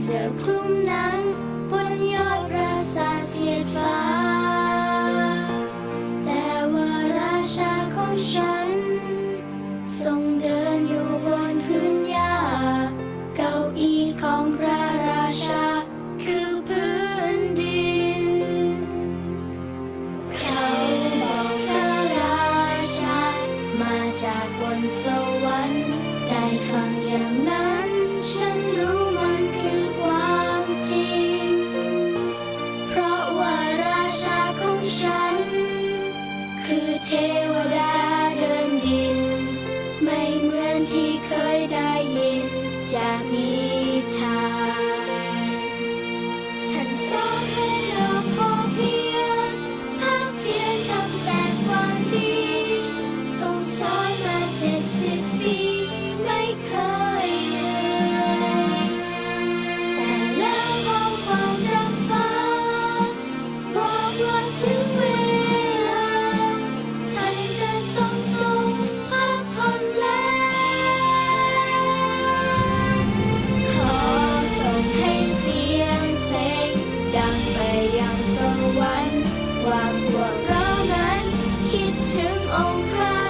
เสื้อคลุมหนัง บนยอดปราสาทเสียดฟ้า แต่ว่าราชาของฉัน ทรงเดินอยู่บนพื้นหญ้า เก้าอี้ของพระราชา คือพื้นดิน เขาบอกพระราชา มาจากบนสวรรค์ได้ฟังอย่างนั้น ฉัน คือเทวดาเดินดิน ไม่เหมือนที่เคยได้ยินจากนี้ oh,